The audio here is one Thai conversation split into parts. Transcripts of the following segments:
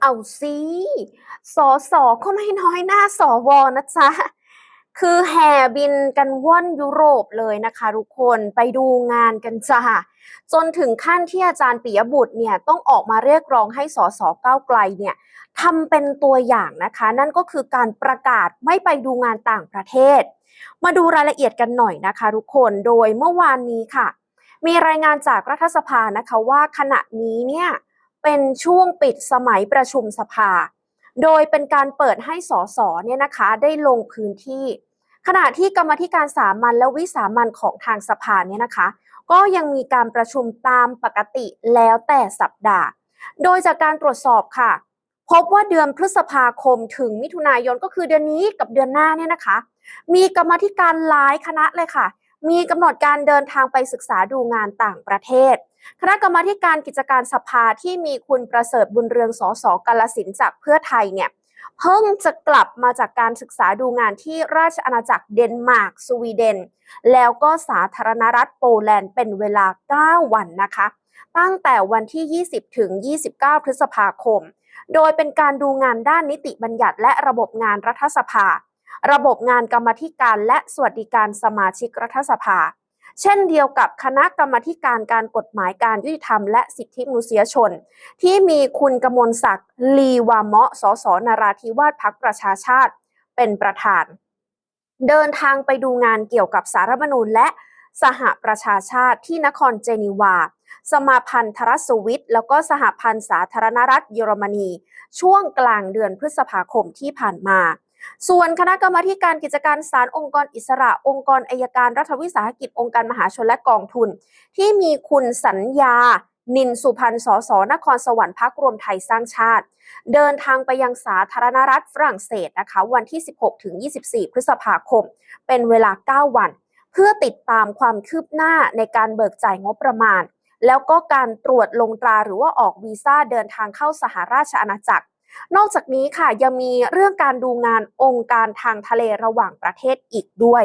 เอาสิสอสอก็ไม่น้อยหน้าสอวอนะจ๊ะ คือแห่บินกันว่อนยุโรปเลยนะคะทุกคนไปดูงานกันจ้าจนถึงขั้นที่อาจารย์ปิยบุตรเนี่ยต้องออกมาเรียกร้องให้สสก้าวไกลเนี่ยทำเป็นตัวอย่างนะคะ นั่นก็คือการประกาศไม่ไปดูงานต่างประเทศ มาดูรายละเอียดกันหน่อยนะคะทุกคนโดยเมื่อวานนี้ค่ะ มีรายงานจากรัฐสภานะคะว่าขณะนี้เนี่ย เป็นช่วงปิดสมัยประชุมสภา โดยเป็นการเปิดให้สสเนี่ยนะคะได้ลงพื้นที่ ขณะที่กรรมธิการสามัญและวิสามัญของทางสภาเนี่ยนะคะ ก็ยังมีการประชุมตามปกติแล้วแต่สัปดาห์ โดยจากการตรวจสอบค่ะ พบว่าเดือนพฤษภาคมถึงมิถุนายนก็คือเดือนนี้กับเดือนหน้าเนี่ยนะคะ มีกรรมธิการหลายคณะเลยค่ะ มีกำหนดการเดินทางไปศึกษาดูงานต่างประเทศ คณะกรรมาธิการกิจการสภาที่มีคุณประเสริฐบุญเรืองสสกาลสินจากเพื่อไทยเนี่ยเพิ่งจะกลับมาจากการศึกษาดูงานที่ราชอาณาจักรเดนมาร์กสวีเดน แล้วก็สาธารณรัฐโปแลนด์เป็นเวลา 9 วันนะคะ ตั้งแต่วันที่ 20 ถึง 29 พฤษภาคม โดยเป็นการดูงานด้านนิติบัญญัติและระบบงานรัฐสภา ระบบงานกรรมธิการและสวัสดิการสมาชิกรัฐสภา เช่นเดียวกับคณะกรรมธิการการกฎหมายการยุติธรรมและสิทธิมนุษยชน ที่มีคุณกมลศักดิ์ลีวามะสสนาราธิวาสพักประชาชาติ เป็นประธาน เดินทางไปดูงานเกี่ยวกับสารรฐธรรมนูญและสหประชาชาติที่นครเจนีวา สมาพันธรัฐสวิต แล้วก็สหพันธ์สาธารณรัฐเยอรมนี ช่วงกลางเดือนพฤษภาคมที่ผ่านมา ส่วนคณะกรรมาการกิจการศาลองค์กรอิสระ องค์กรอายการรัฐวิสาหกิจองค์การมหาชนและกองทุน ที่มีคุณสัญญา นินสุพันธ์สสนครสวรรค์พักรวมไทยสร้างชาติ เดินทางไปยังสาธารณรัฐฝรั่งเศสนะคะวันที่ 16ถึง24 พฤษภาคม เป็นเวลา 9 วัน เพื่อติดตามความคืบหน้าในการเบิกจ่ายงบประมาณ แล้วก็การตรวจลงตราหรือว่าออกวีซ่าเดินทางเข้าสหราชอาณาจักร นอกจากนี้ค่ะยังมีเรื่องการดูงานองค์การทางทะเลระหว่างประเทศอีกด้วย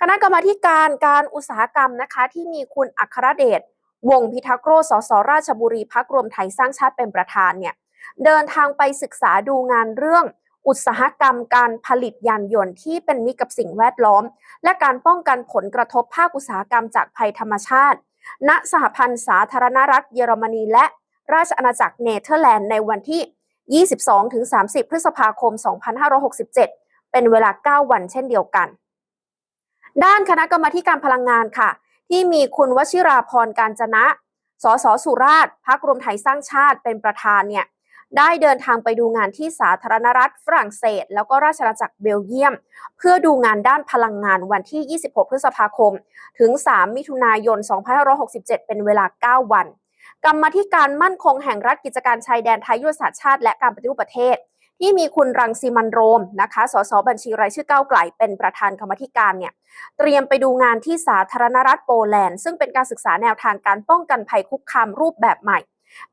คณะกรรมาการการอุตสาหกรรมนะคะที่มีคุณอัครเดชวงพิทักษ์โรสสราชบุรีพักรวมไทยสร้างชาติเป็นประธานเนี่ยเดินทางไปศึกษาดูงานเรื่องอุตสาหกรรมการผลิตยานยนต์ที่เป็นมิตรกับสิ่งแวดล้อม และการป้องกันผลกระทบภาคอุตสาหกรรมจากภัยธรรมชาติ ณสหพันธ์สาธารณรัฐเยอรมนีและราชอาณาจักรเนเธอร์แลนด์ในวันที่ 22-30 พฤษภาคม 2567 เป็นเวลา 9 วันเช่นเดียวกัน ด้านคณะกรรมาการพลังงานค่ะ ที่มีคุณวชิราพรการจนะ สสสุราษฎร์พักรวมไทยสร้างชาติเป็นประธานเนี่ยได้เดินทางไปดูงานที่สาธารณรัฐฝรั่งเศส แล้วก็ราชอาณาจักรเบลเยียม เพื่อดูงานด้านพลังงานวันที่ 26 พฤษภาคม ถึง 3 มิถุนายน 2567 เป็นเวลา 9 วัน กรรมธิการมั่นคงแห่งรัฐกิจการชายแดนไทยยุทธศาสตร์ชาติและการปฏิรูปประเทศ ที่มีคุณรังสีมันโรมนะคะ สสบัญชีรายชื่อก้าวไกลเป็นประธานกรรมธิการเนี่ยเตรียมไปดูงานที่สาธารณรัฐโปแลนด์ ซึ่งเป็นการศึกษาแนวทางการป้องกันภัยคุกคามรูปแบบใหม่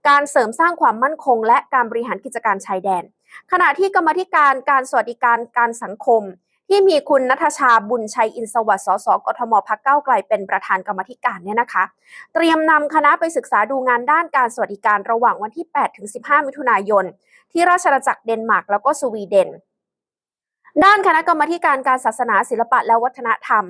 การเสริมสร้างความมั่นคง และการบริหารกิจการชายแดน ขณะที่กรรมธิการการสวัสดิการการสังคม ที่มีคุณนัทชาบุญชัยอินสวัสดิ์สสกทมพักเก้าไกลเป็นประธานกรรมธิการเนี่ยนะคะ เตรียมนำคณะไปศึกษาดูงานด้านการสวัสดิการระหว่างวันที่ 8 ถึง 15 มิถุนายน ที่ราชอาณาจักรเดนมาร์กแล้วก็สวีเดน ด้านคณะกรรมธิการการศาสนาศิลปะและวัฒนธรรม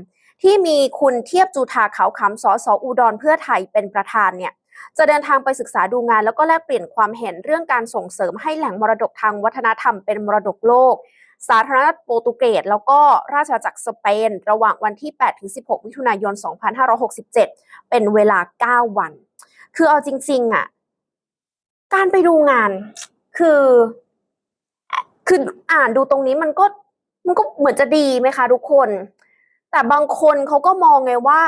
ที่มีคุณเทียบจูทาเขาขำสสอุดรเพื่อไทยเป็นประธานเนี่ยจะเดินทางไปศึกษาดูงานแล้วก็แลกเปลี่ยนความเห็นเรื่องการส่งเสริมให้แหล่งมรดกทางวัฒนธรรมเป็นมรดกโลก สาธารณรัฐโปรตุเกสแล้วก็ราชอาณาจักรสเปน ระหว่างวันที่ 8 ถึง 16 มิถุนายน 2567 เป็นเวลา 9 วัน คือเอาจริง ๆ อะ การไปดูงาน คือ คืออ่านดูตรงนี้มันก็ มันก็เหมือนจะดีไหมคะทุกคน แต่บางคนเขาก็มองไงว่า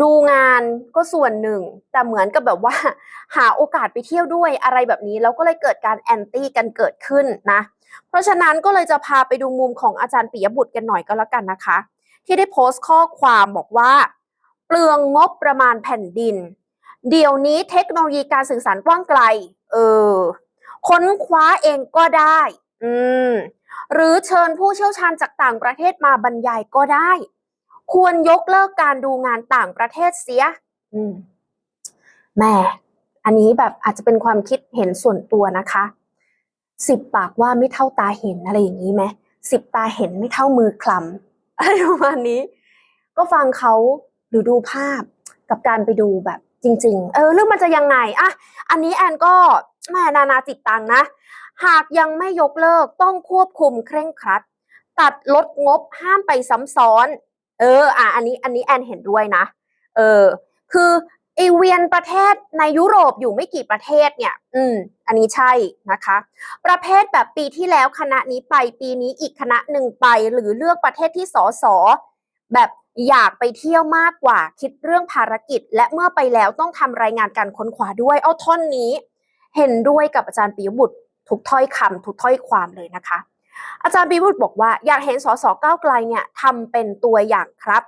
ดูงานก็ส่วนหนึ่ง แต่เหมือนกับแบบว่า หาโอกาสไปเที่ยวด้วยอะไรแบบนี้ แล้วก็เลยเกิดการแอนตี้กันเกิดขึ้นนะ เพราะฉะนั้นก็เลยจะพาไปดูมุมของอาจารย์ปิยบุตรกันหน่อยก็แล้วกันนะคะ ที่ได้โพสต์ข้อความบอกว่า เปลืองงบประมาณแผ่นดิน เดี๋ยวนี้เทคโนโลยีการสื่อสารกว้างไกล เออ ค้นคว้าเองก็ได้ อืม หรือเชิญผู้เชี่ยวชาญจากต่างประเทศมาบรรยายก็ได้ ควรยกเลิกการดูงานต่างประเทศเสียแม่อันนี้แบบอาจจะเป็นความคิดเห็นส่วนตัวนะคะสิบปากว่าไม่เท่าตาเห็นอะไรอย่างนี้ไหมสิบตาเห็นไม่เท่ามือคลำอะไรประมาณนี้ ก็ฟังเขาหรือดูภาพกับการไปดูแบบจริง ๆ เออเรื่องมันจะยังไงอะอันนี้แอนก็แม่นานาจิตตังนะ หากยังไม่ยกเลิกต้องควบคุมเคร่งครัด ตัดลดงบห้ามไปซ้ำซ้อน เออ อะ อันนี้ อันนี้แอนเห็นด้วยนะ เออ คือไอเวียนประเทศในยุโรปอยู่ไม่กี่ประเทศเนี่ย อืม อันนี้ใช่นะคะ ประเภทแบบปีที่แล้วคณะนี้ไปปีนี้อีกคณะหนึ่งไป หรือเลือกประเทศที่สอสอแบบอยากไปเที่ยวมากกว่า คิดเรื่องภารกิจ และเมื่อไปแล้วต้องทำรายงานการค้นคว้าด้วย เอาท่อนนี้ เห็นด้วยกับอาจารย์ปิยบุตรทุกถ้อยคำทุกถ้อยความเลยนะคะ อาจารย์ปิยบุตรบอกว่าอยากเห็นสสก้าวไกลเนี่ยทำเป็นตัวอย่างครับ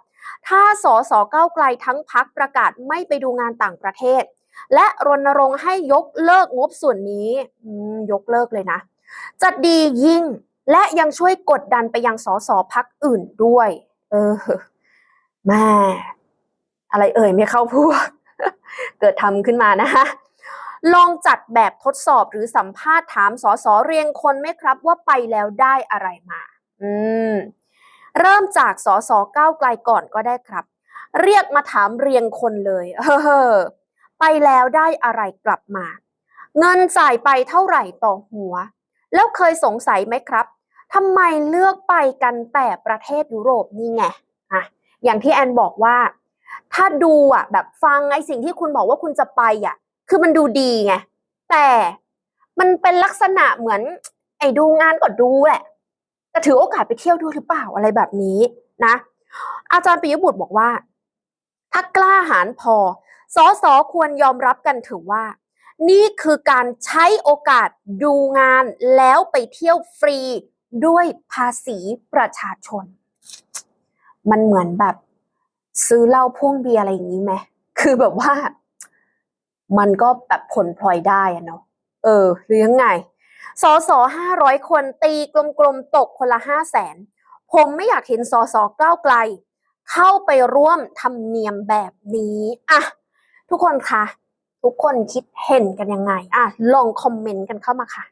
ถ้าสสก้าวไกลทั้งพักประกาศไม่ไปดูงานต่างประเทศ และรณรงค์ให้ยกเลิกงบส่วนนี้ยกเลิกเลยนะ จะดียิ่งและยังช่วยกดดันไปยังสสพักอื่นด้วย เออแม่อะไรเอ่ยไม่เข้าพวก เกิดทำขึ้นมานะคะ ลองจัดแบบทดสอบหรือสัมภาษณ์ถามสสเรียงคนไหมครับว่าไปแล้วได้อะไรมา อืม เริ่มจากสสก้าวไกลก่อนก็ได้ครับ เรียกมาถามเรียงคนเลยเออไปแล้วได้อะไรกลับมา เงินจ่ายไปเท่าไหร่ต่อหัว แล้วเคยสงสัยไหมครับทำไมเลือกไปกันแต่ประเทศยุโรปนี่ไงอะอย่างที่แอนบอกว่า ถ้าดูอะแบบฟังไอ้สิ่งที่คุณบอกว่าคุณจะไปอะ คือมันดูดีไง แต่มันเป็นลักษณะเหมือน ไอ้ดูงานก็ดูแหละ แต่ถือโอกาสไปเที่ยวด้วยหรือเปล่าอะไรแบบนี้นะ อาจารย์ปิยบุตรบอกว่า ถ้ากล้าหาญพอสอสอควรยอมรับกันถือว่า นี่คือการใช้โอกาสดูงานแล้วไปเที่ยวฟรีด้วยภาษีประชาชน มันเหมือนแบบ ซื้อเหล้าพ่วงเบียร์อะไรอย่างนี้ไหมคือแบบว่า มันก็แบบผลพลอยได้อะเนาะเออ หรือยังไงสอสอห้าร้อยคนตีกลมๆตกคนละห้าแสนผมไม่อยากเห็นสอสอก้าวไกล เข้าไปร่วมทำเนียมแบบนี้อะทุกคนคะทุกคนคิดเห็นกันยังไงอะลองคอมเมนต์กันเข้ามาค่ะ